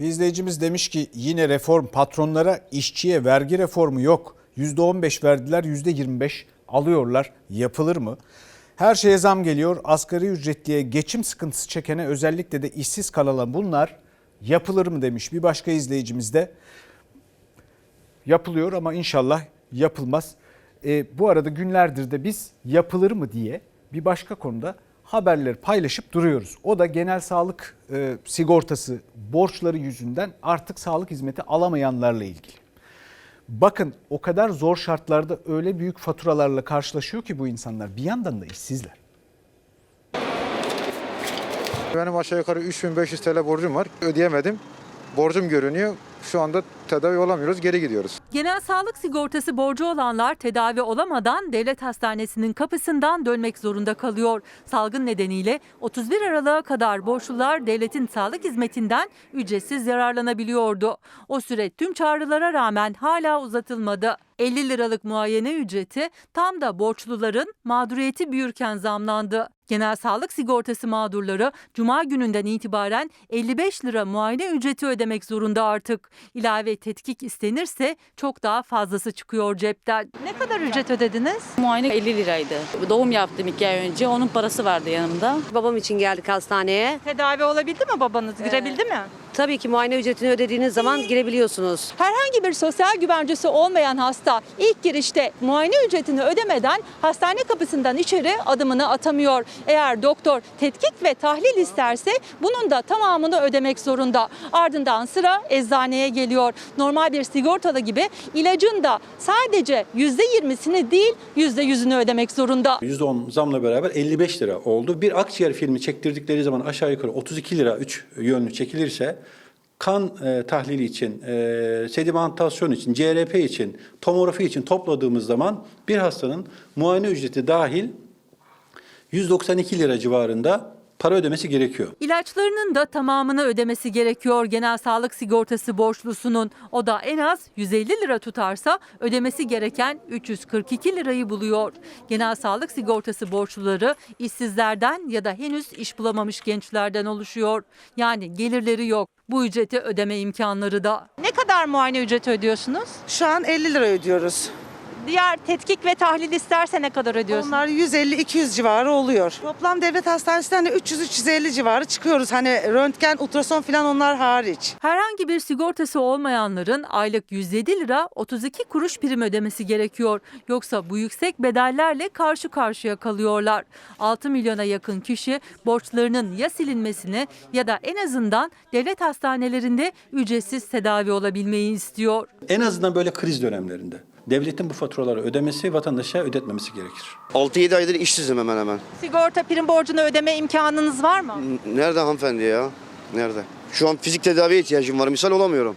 Bir izleyicimiz demiş ki yine reform patronlara işçiye vergi reformu yok. %15 verdiler %25 alıyorlar yapılır mı? Her şeye zam geliyor asgari ücretliye geçim sıkıntısı çekene özellikle de işsiz kalan bunlar yapılır mı demiş bir başka izleyicimiz de. Yapılıyor ama inşallah yapılmaz. E, bu arada günlerdir de biz yapılır mı diye bir başka konuda haberleri paylaşıp duruyoruz. O da genel sağlık e, sigortası borçları yüzünden artık sağlık hizmeti alamayanlarla ilgili. Bakın o kadar zor şartlarda öyle büyük faturalarla karşılaşıyor ki bu insanlar bir yandan da işsizler. Benim aşağı yukarı 3500 TL borcum var. Ödeyemedim. Borcum görünüyor. Şu anda tedavi olamıyoruz. Geri gidiyoruz. Genel sağlık sigortası borcu olanlar tedavi olamadan devlet hastanesinin kapısından dönmek zorunda kalıyor. Salgın nedeniyle 31 Aralık'a kadar borçlular devletin sağlık hizmetinden ücretsiz yararlanabiliyordu. O süre tüm çağrılara rağmen hala uzatılmadı. 50 liralık muayene ücreti tam da borçluların mağduriyeti büyürken zamlandı. Genel sağlık sigortası mağdurları cuma gününden itibaren 55 lira muayene ücreti ödemek zorunda artık. İlave tetkik istenirse çok daha fazlası çıkıyor cepten. Ne kadar ücret ödediniz? Muayene 50 liraydı. Doğum yaptım iki ay önce. Onun parası vardı yanımda. Babam için geldik hastaneye. Tedavi olabildi mi babanız? Girebildi mi? Tabii ki muayene ücretini ödediğiniz zaman girebiliyorsunuz. Herhangi bir sosyal güvencesi olmayan hasta ilk girişte muayene ücretini ödemeden hastane kapısından içeri adımını atamıyor. Eğer doktor tetkik ve tahlil isterse bunun da tamamını ödemek zorunda. Ardından sıra eczaneye geliyor. Normal bir sigortalı gibi ilacın da sadece %20'sini değil %100'ünü ödemek zorunda. %10 zamla beraber 55 lira oldu. Bir akciğer filmi çektirdikleri zaman aşağı yukarı 32 lira 3 yönlü çekilirse kan e, tahlili için, e, sedimentasyon için, CRP için, tomografi için topladığımız zaman bir hastanın muayene ücreti dahil 192 lira civarında para ödemesi gerekiyor. İlaçlarının da tamamını ödemesi gerekiyor genel sağlık sigortası borçlusunun. O da en az 150 lira tutarsa ödemesi gereken 342 lirayı buluyor. Genel sağlık sigortası borçluları işsizlerden ya da henüz iş bulamamış gençlerden oluşuyor. Yani gelirleri yok. Bu ücreti ödeme imkanları da. Ne kadar muayene ücreti ödüyorsunuz? Şu an 50 lira ödüyoruz. Diğer tetkik ve tahlil isterse ne kadar ödüyorsunuz? Onlar 150-200 civarı oluyor. Toplam devlet hastanesinden de 300-350 civarı çıkıyoruz. Hani röntgen, ultrason falan onlar hariç. Herhangi bir sigortası olmayanların aylık 107 lira 32 kuruş prim ödemesi gerekiyor. Yoksa bu yüksek bedellerle karşı karşıya kalıyorlar. 6 milyona yakın kişi borçlarının ya silinmesini ya da en azından devlet hastanelerinde ücretsiz tedavi olabilmeyi istiyor. En azından böyle kriz dönemlerinde devletin bu faturaları ödemesi, vatandaşa ödetmemesi gerekir. 6-7 aydır işsizim hemen hemen. Sigorta prim borcunu ödeme imkanınız var mı? Nerede hanımefendi ya? Nerede? Şu an fizik tedaviye ihtiyacım var. Misal olamıyorum.